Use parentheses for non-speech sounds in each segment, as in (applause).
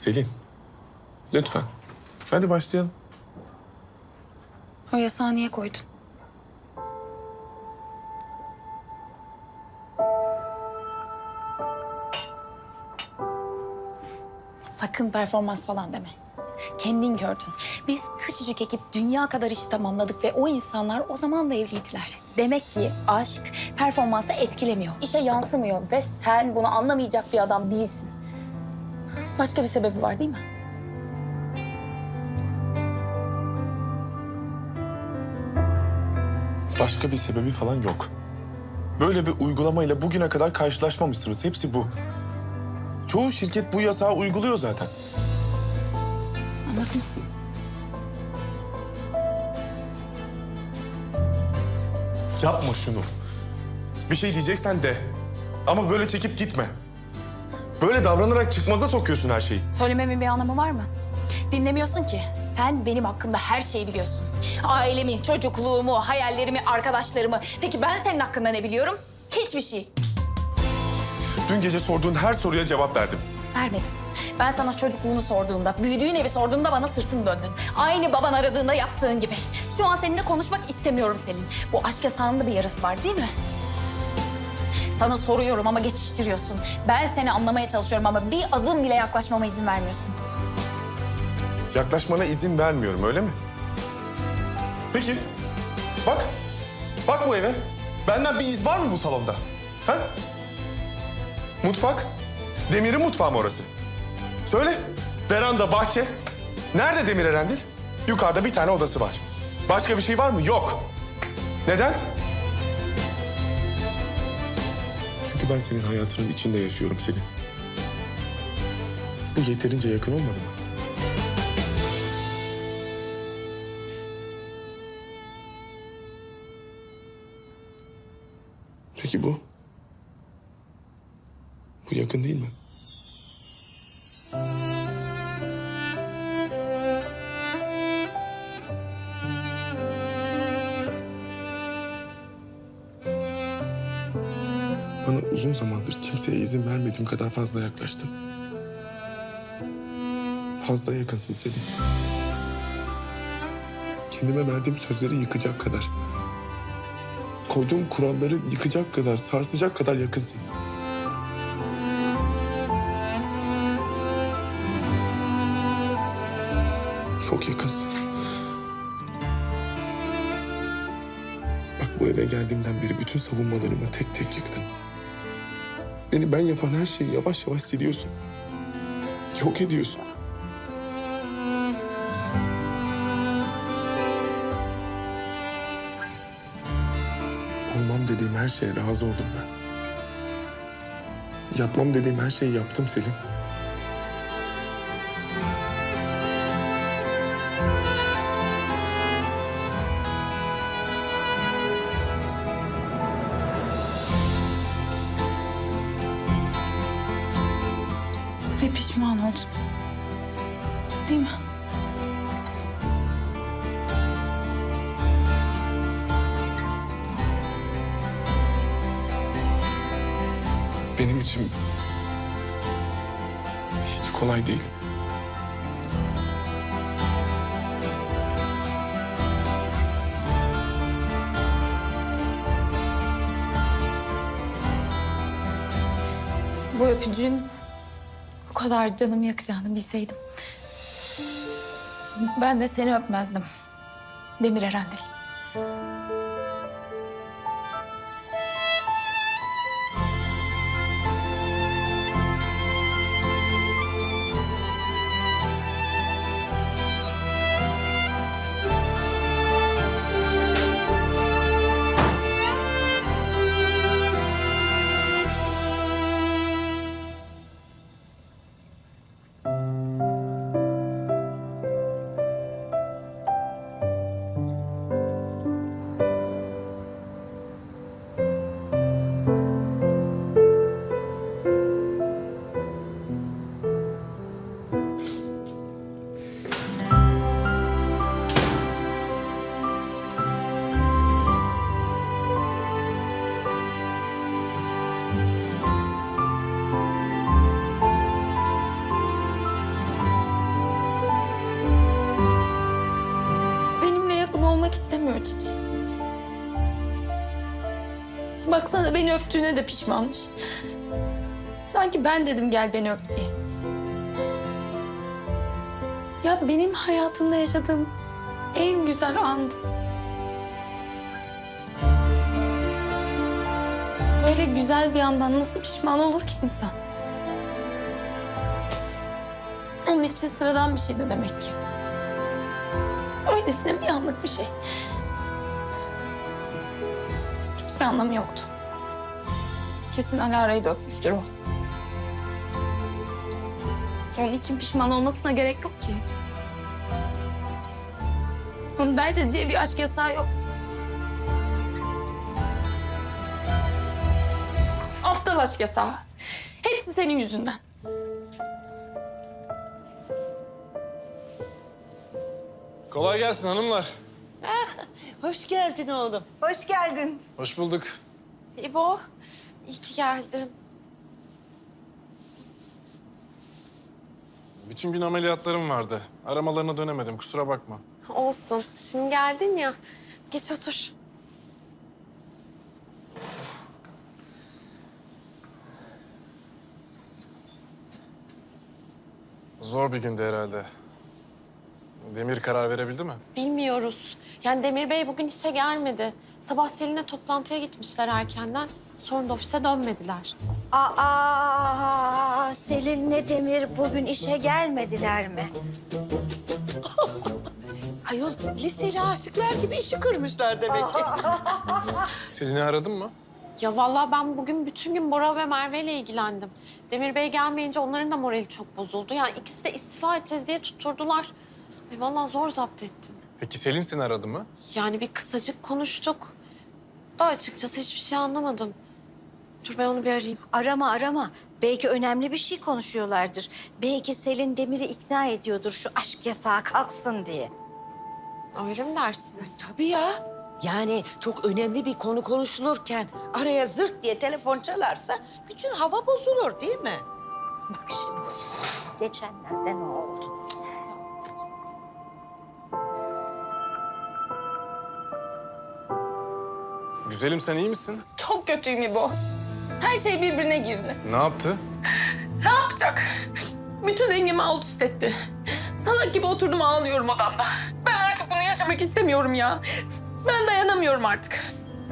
Selin. Lütfen. Hadi başlayalım. O yasağı niye koydun? Sakın performans falan deme. Kendin gördün. Biz küçücük ekip dünya kadar işi tamamladık ve o insanlar o zaman da evliydiler. Demek ki aşk performansı etkilemiyor. İşe yansımıyor ve sen bunu anlamayacak bir adam değilsin. Başka bir sebebi var değil mi? Başka bir sebebi falan yok. Böyle bir uygulamayla bugüne kadar karşılaşmamışsınız. Hepsi bu. Çoğu şirket bu yasağı uyguluyor zaten. Anladım. Yapma şunu. Bir şey diyeceksen de. Ama böyle çekip gitme. Böyle davranarak çıkmaza sokuyorsun her şeyi. Söylememin bir anlamı var mı? Dinlemiyorsun ki. Sen benim hakkımda her şeyi biliyorsun. Ailemi, çocukluğumu, hayallerimi, arkadaşlarımı. Peki ben senin hakkında ne biliyorum? Hiçbir şey. Dün gece sorduğun her soruya cevap verdim. Vermedin. Ben sana çocukluğunu sorduğumda, büyüdüğün evi sorduğumda bana sırtını döndün. Aynı baban aradığında yaptığın gibi. Şu an seninle konuşmak istemiyorum senin. Bu aşk yasağında bir yarası var değil mi? Sana soruyorum ama geçiştiriyorsun. Ben seni anlamaya çalışıyorum ama bir adım bile yaklaşmama izin vermiyorsun. Yaklaşmana izin vermiyorum öyle mi? Peki. Bak. Bak bu eve. Benden bir iz var mı bu salonda? Ha? Mutfak. Demir'i mutfağı mı orası? Söyle. Veranda, bahçe. Nerede Demir Erendil? Yukarıda bir tane odası var. Başka bir şey var mı? Yok. Neden? Ben senin hayatının içinde yaşıyorum Selin. Bu yeterince yakın olmadı mı? Peki bu? Bu yakın değil mi? İzin vermediğim kadar fazla yaklaştın. Fazla yakınsın Selin. Kendime verdiğim sözleri yıkacak kadar. Koyduğum kuralları yıkacak kadar, sarsacak kadar yakınsın. Çok yakınsın. Bak bu eve geldiğimden beri bütün savunmalarımı tek tek yıktın. Beni ben yapan her şeyi yavaş yavaş siliyorsun. Yok ediyorsun. Olmam dediğim her şeye razı oldum ben. Yapmam dediğim her şeyi yaptım Selin. Benim için hiç kolay değil. Bu öpücüğün bu kadar canımı yakacağını bilseydim. Ben de seni öpmezdim. Demir Erendil. Cici. Baksana beni öptüğüne de pişmanmış. Sanki ben dedim gel beni öp diye. Ya benim hayatımda yaşadığım en güzel andı. Böyle güzel bir andan nasıl pişman olur ki insan? Onun için sıradan bir şeydi demek ki. Öylesine bir anlık bir şey. Hiçbir anlamı yoktu. Kesin Alara'yı da öpmüştür o. Onun için pişman olmasına gerek yok ki. Dert edeceği bir aşk yasağı yok. Aptal aşk yasağı. Hepsi senin yüzünden. Kolay gelsin hanımlar. Hoş geldin oğlum. Hoş geldin. Hoş bulduk. İbo, iyi ki geldin. Bütün gün ameliyatlarım vardı. Aramalarına dönemedim kusura bakma. Olsun. Şimdi geldin ya. Geç otur. Zor bir gündü herhalde. Demir karar verebildi mi? Bilmiyoruz. Yani Demir Bey bugün işe gelmedi. Sabah Selin'le toplantıya gitmişler erkenden. Sonra da ofise dönmediler. Aa, Selin'le Demir bugün işe gelmediler mi? (laughs) Ayol liseli aşıklar gibi işi kırmışlar demek ki. (laughs) Selin'i aradın mı? Ya vallahi ben bugün bütün gün Bora ve Merve ile ilgilendim. Demir Bey gelmeyince onların da morali çok bozuldu. Yani ikisi de istifa edeceğiz diye tutturdular. Ay vallahi zor zapt ettim. Peki Selin seni aradı mı? Yani bir kısacık konuştuk. Da açıkçası hiçbir şey anlamadım. Dur ben onu bir arayayım. Arama arama. Belki önemli bir şey konuşuyorlardır. Belki Selin Demir'i ikna ediyordur şu aşk yasağı kalksın diye. Öyle mi dersiniz? Tabii ya. Yani çok önemli bir konu konuşulurken araya zırt diye telefon çalarsa bütün hava bozulur değil mi? Bak şimdi. Geçenlerde ne oldu? Güzelim sen iyi misin? Çok kötüyüm İbo. Her şey birbirine girdi. Ne yaptı? Ne yapacak? Bütün dengemi alt üst etti. Salak gibi oturdum ağlıyorum odamda. Ben artık bunu yaşamak istemiyorum ya. Ben dayanamıyorum artık.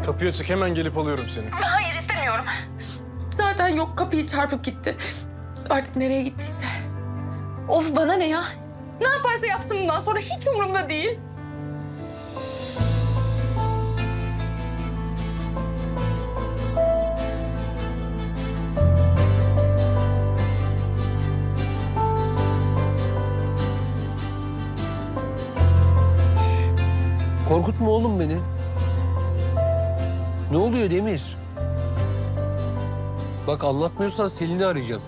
Kapıyı açık hemen gelip alıyorum seni. Hayır istemiyorum. Zaten yok kapıyı çarpıp gitti. Artık nereye gittiyse. Of bana ne ya? Ne yaparsa yapsın bundan sonra hiç umurumda değil. Korkutma oğlum beni. Ne oluyor Demir? Bak anlatmıyorsan Selin'i arayacağım.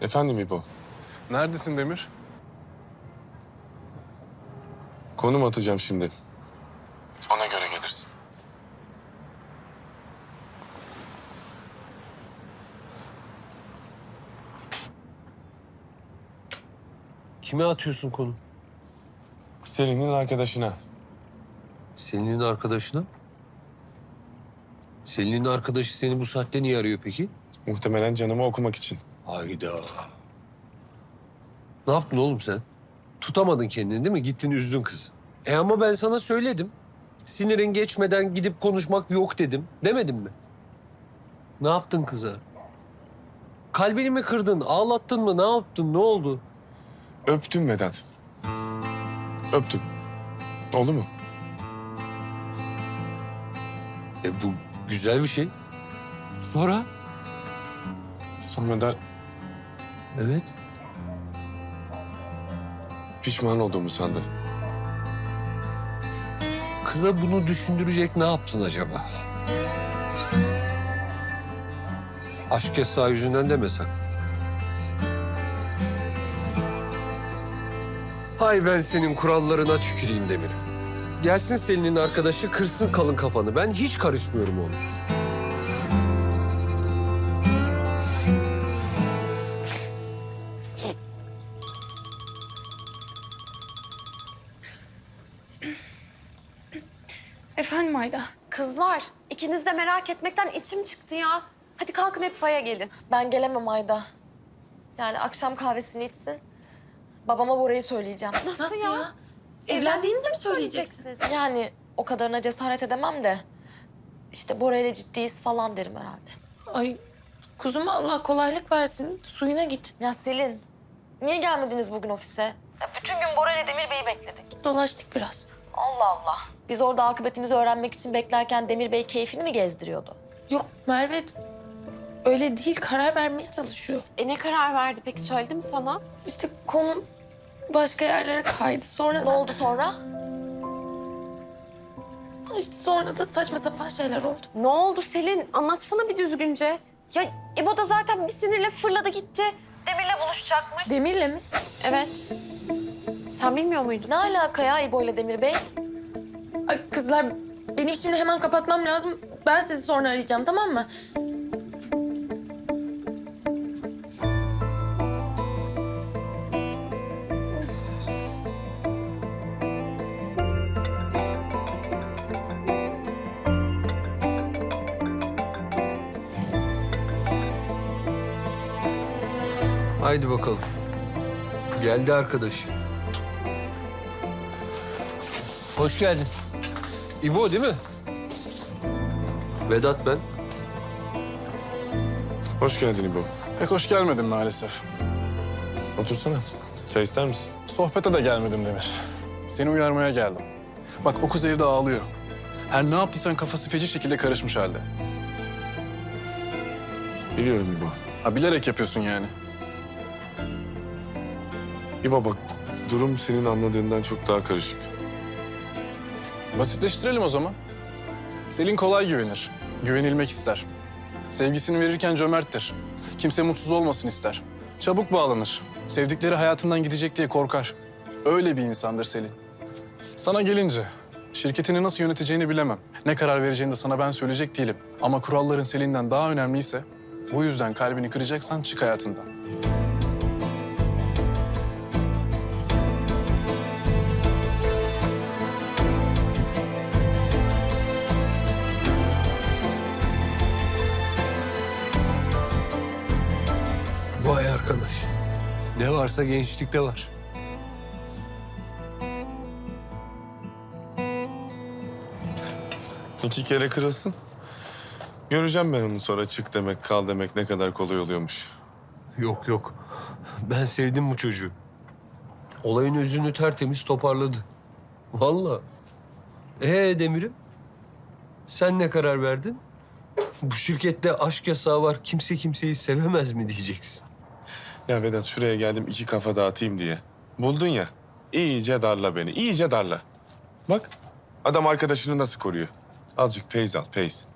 Efendim İbo. Neredesin Demir? Konum atacağım şimdi. Kime atıyorsun konu? Selin'in arkadaşına. Selin'in arkadaşına. Selin'in arkadaşı seni bu saatte niye arıyor peki? Muhtemelen canımı okumak için. Hayda. Ne yaptın oğlum sen? Tutamadın kendini değil mi? Gittin üzdün kızı. E ama ben sana söyledim. Sinirin geçmeden gidip konuşmak yok dedim. Demedim mi? Ne yaptın kıza? Kalbini mi kırdın? Ağlattın mı? Ne yaptın? Ne oldu? Öptüm Vedat. Öptüm. Oldu mu? E bu güzel bir şey. Sonra? Sonra da Evet. pişman olduğumu sandı. Kıza bunu düşündürecek ne yaptın acaba? Aşk yasağı yüzünden deme sakın. Hay ben senin kurallarına tüküreyim Demir'im. Gelsin Selin'in arkadaşı kırsın kalın kafanı. Ben hiç karışmıyorum ona. Efendim Ayda. Kızlar, ikiniz de merak etmekten içim çıktı ya. Hadi kalkın hep paya gelin. Ben gelemem Ayda. Yani akşam kahvesini içsin. Babama Bora'yı söyleyeceğim. Nasıl, ya? Evlendiğinizde mi söyleyeceksin? Yani o kadarına cesaret edemem de. İşte Bora ile ciddiyiz falan derim herhalde. Ay kuzum Allah kolaylık versin. Suyuna git. Ya Selin, niye gelmediniz bugün ofise? Ya bütün gün Bora ile Demir Bey'i bekledik. Dolaştık biraz. Allah Allah. Biz orada akıbetimizi öğrenmek için beklerken Demir Bey keyfini mi gezdiriyordu? Yok Merve öyle değil karar vermeye çalışıyor. E ne karar verdi peki söyledi mi sana? İşte konu başka yerlere kaydı. Sonra Ne oldu sonra? işte sonra da saçma sapan şeyler oldu. Ne oldu Selin? Anlatsana bir düzgünce. Ya İbo da zaten bir sinirle fırladı gitti. Demir'le buluşacakmış. Demir'le mi? Evet. Sen bilmiyor muydun? Ne alaka ya İbo ile Demir Bey? Ay kızlar benim şimdi hemen kapatmam lazım. Ben sizi sonra arayacağım tamam mı? Haydi bakalım. Geldi arkadaş. Hoş geldin. İbo değil mi? Vedat ben. Hoş geldin İbo. Pek hoş gelmedin maalesef. Otursana. Çay ister misin? Sohbete de gelmedim Demir. Seni uyarmaya geldim. Bak o kız evde ağlıyor. Her ne yaptıysan kafası feci şekilde karışmış halde. Biliyorum İbo. Ha bilerek yapıyorsun yani. İbo bak, durum senin anladığından çok daha karışık. Basitleştirelim o zaman. Selin kolay güvenir. Güvenilmek ister. Sevgisini verirken cömerttir. Kimse mutsuz olmasın ister. Çabuk bağlanır. Sevdikleri hayatından gidecek diye korkar. Öyle bir insandır Selin. Sana gelince şirketini nasıl yöneteceğini bilemem. Ne karar vereceğini de sana ben söyleyecek değilim. Ama kuralların Selin'den daha önemliyse bu yüzden kalbini kıracaksan çık hayatından. Varsa gençlikte var. İki kere kırılsın. Göreceğim ben onu sonra çık demek, kal demek ne kadar kolay oluyormuş. Yok yok. Ben sevdim bu çocuğu. Olayın özünü tertemiz toparladı. Vallahi. Ee Demir'im? Sen ne karar verdin? Bu şirkette aşk yasağı var. Kimse kimseyi sevemez mi diyeceksin? Ya Vedat şuraya geldim iki kafa dağıtayım diye. Buldun ya. İyice darla beni, iyice darla. Bak adam arkadaşını nasıl koruyor. Azıcık peyz al, peyz.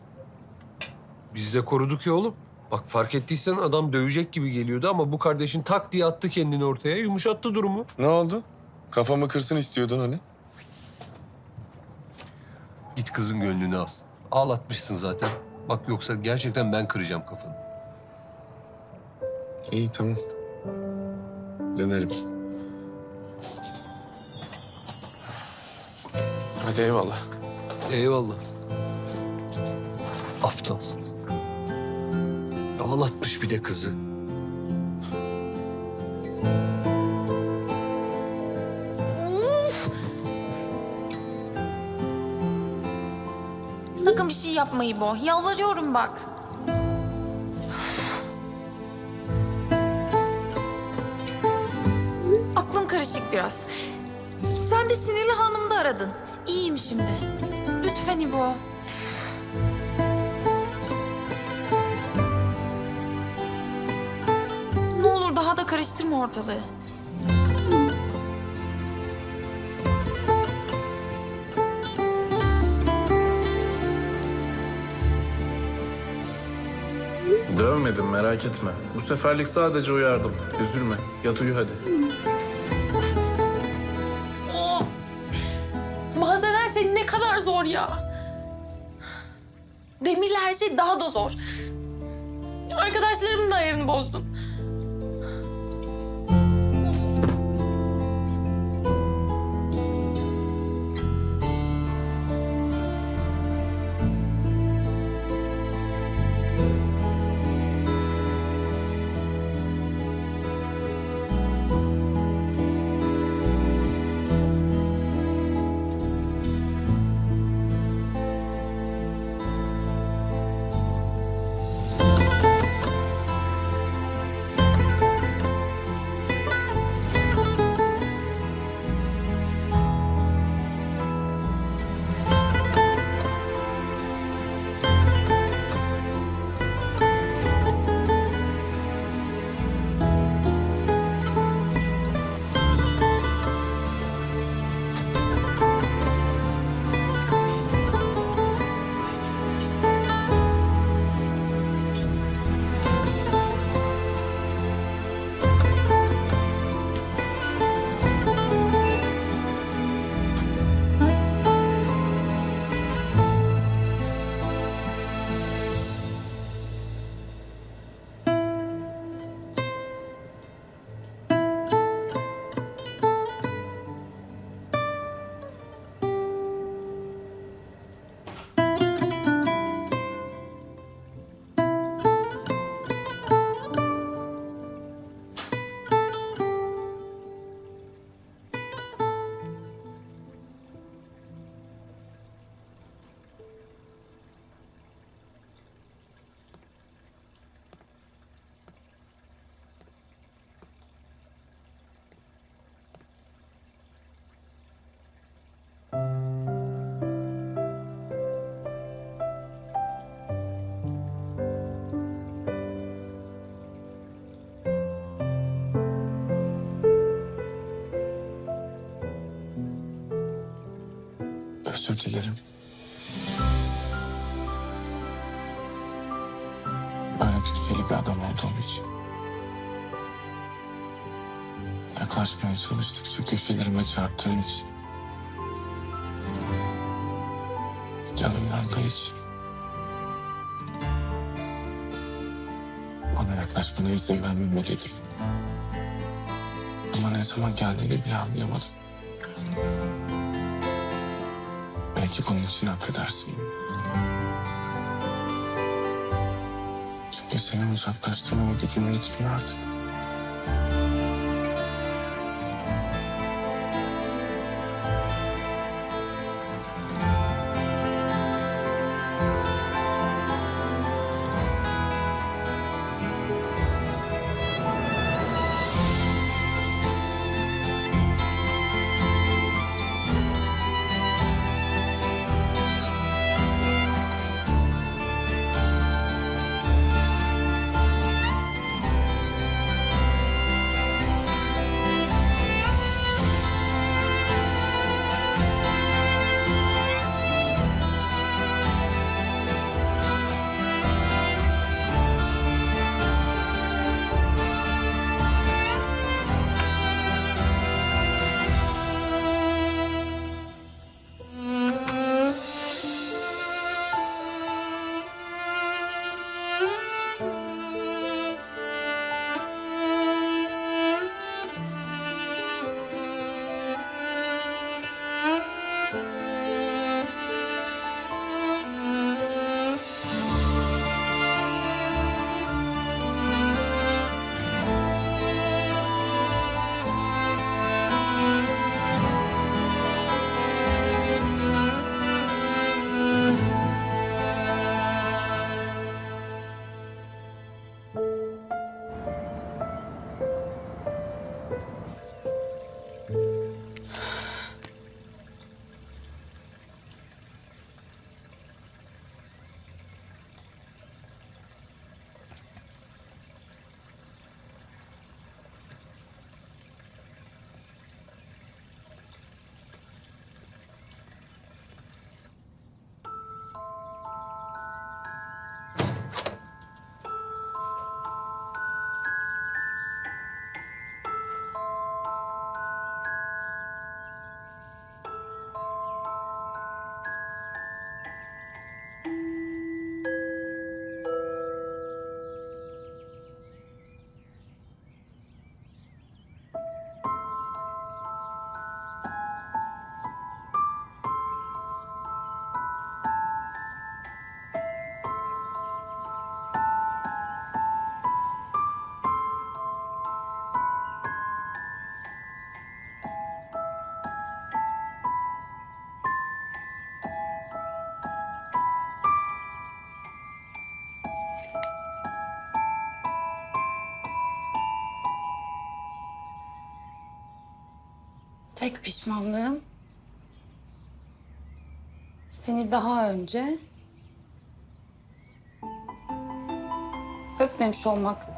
Biz de koruduk ya oğlum. Bak fark ettiysen adam dövecek gibi geliyordu ama bu kardeşin tak diye attı kendini ortaya. Yumuşattı durumu. Ne oldu? Kafamı kırsın istiyordun hani. Git kızın gönlünü al. Ağlatmışsın zaten. Bak yoksa gerçekten ben kıracağım kafanı. İyi tamam. Denerim. Hadi eyvallah. Eyvallah. Aptal. Ağlatmış bir de kızı. Sakın bir şey yapma İbo. Yalvarıyorum bak. Karışık biraz. Sen de sinirli hanımı da aradın. İyiyim şimdi. Lütfen İbo. Ne olur daha da karıştırma ortalığı. Dövmedim merak etme. Bu seferlik sadece uyardım. Üzülme. Yat uyu hadi. Şey ne kadar zor ya. Demir'le her şey daha da zor. Arkadaşlarımın da ayarını bozdun. Özür dilerim. Böyle güçlü bir adam olduğum için. Yaklaşmaya çalıştıkça köşelerime çarptığım için. Canım yandığı için. Bana yaklaşmana izin vermemeliydim. Ama ne zaman geldiğini bile anlayamadım. Belki bunun için affedersin. Çünkü seni uzaklaştırmama gücüm yetmiyor artık. Tek pişmanlığım seni daha önce öpmemiş olmak.